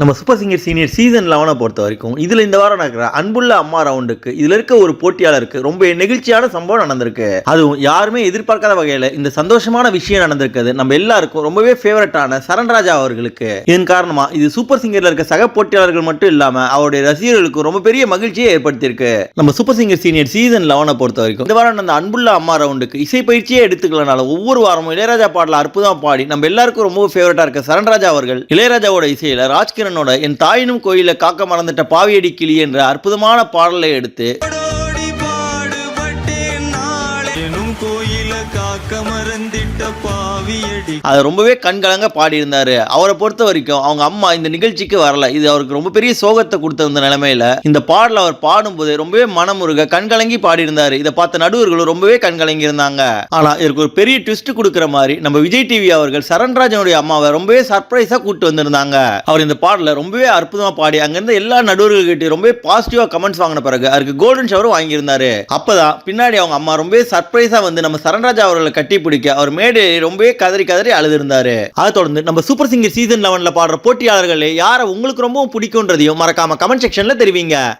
நம்ம super singer senior season லெவனை பொறுத்த வரைக்கும் இதில் இந்த வாரம் நடக்கிற அன்புள்ள அம்மா ரவுண்டுக்கு இதில் இருக்க ஒரு போட்டியாளருக்கு ரொம்ப நெகிழ்ச்சியான சம்பவம் நடந்திருக்கு. அதுவும் யாருமே எதிர்பார்க்காத வகையில் இந்த சந்தோஷமான விஷயம் நடந்திருக்கிறது நம்ம எல்லாருக்கும் ரொம்பவே ஃபேவரட்டான சரண்ராஜா அவர்களுக்கு. இதன் காரணமாக இது சூப்பர் சிங்கரில் இருக்க சக போட்டியாளர்கள் மட்டும் இல்லாமல் அவருடைய ரசிகர்களுக்கு ரொம்ப பெரிய மகிழ்ச்சியை ஏற்படுத்தியிருக்கு. நம்ம சூப்பர் சிங்கர் சீனியர் சீசன் லெவனை பொறுத்த வரைக்கும் இந்த வாரம் அந்த அன்புள்ள அம்மா ரவுண்டுக்கு இசை பயிற்சியே எடுத்துக்கலனால ஒவ்வொரு வாரமும் இளையராஜா பாடல அற்புதம் பாடி நம்ம எல்லாருக்கும் ரொம்ப ஃபேவரட்டாக இருக்க சரண்ராஜா அவர்கள் இளையராஜாவோட இசையில் ராஜ்கிரண் ராஜ்கிரனோட என் தாயினும் கோயில காக்க மறந்துட்ட பாவியடி கிளி என்ற அற்புதமான பாடலை எடுத்து கோயில காக்க மறந்திட்ட அதை ரொம்பவே கண்கலங்க பாடியிருந்தாரு. அவரை பொறுத்த வரைக்கும் அவங்க அம்மா இந்த நிகழ்ச்சிக்கு வரல. இது அவருக்கு ரொம்ப பெரிய சோகத்தை கொடுத்த இந்த நிலைமையில இந்த பாடல அவர் பாடும்போது ரொம்பவே மனமுருக கண்கலங்கி பாடியிருந்தாரு. இதை பார்த்த நடுவர்களும் ரொம்பவே கண்கலங்கி இருந்தாங்க. ஆனா இதற்கு ஒரு பெரிய ட்விஸ்ட் கொடுக்குற மாதிரி நம்ம விஜய் டிவி அவர்கள் சரண்ராஜனுடைய அம்மாவை ரொம்பவே சர்ப்ரைஸா கூட்டு வந்திருந்தாங்க. அவர் இந்த பாடல ரொம்பவே அற்புதமா பாடி அங்கிருந்த எல்லா நடுவர்கள்கிட்ட ரொம்பவே பாசிட்டிவா கமெண்ட்ஸ் வாங்கின பிறகு அவருக்கு கோல்டன் ஷவர் வாங்கியிருந்தாரு. அப்பதான் பின்னாடி அவங்க அம்மா ரொம்பவே சர்ப்ரைஸா வந்து நம்ம சரண்ராஜா அவர்களை கட்டி பிடிக்க அவர் மேடை ரொம்பவே கதறி கதறி அழுதிருந்தாரு. அதை தொடர்ந்து நம்ம சூப்பர் சிங்கர் சீசன் லெவன்ல பாடுற போட்டியாளர்களே யாரை உங்களுக்கு ரொம்பவும் பிடிக்கும்ன்றதையும் மறக்காம கமெண்ட் செக்ஷன்ல தெரிவிங்க.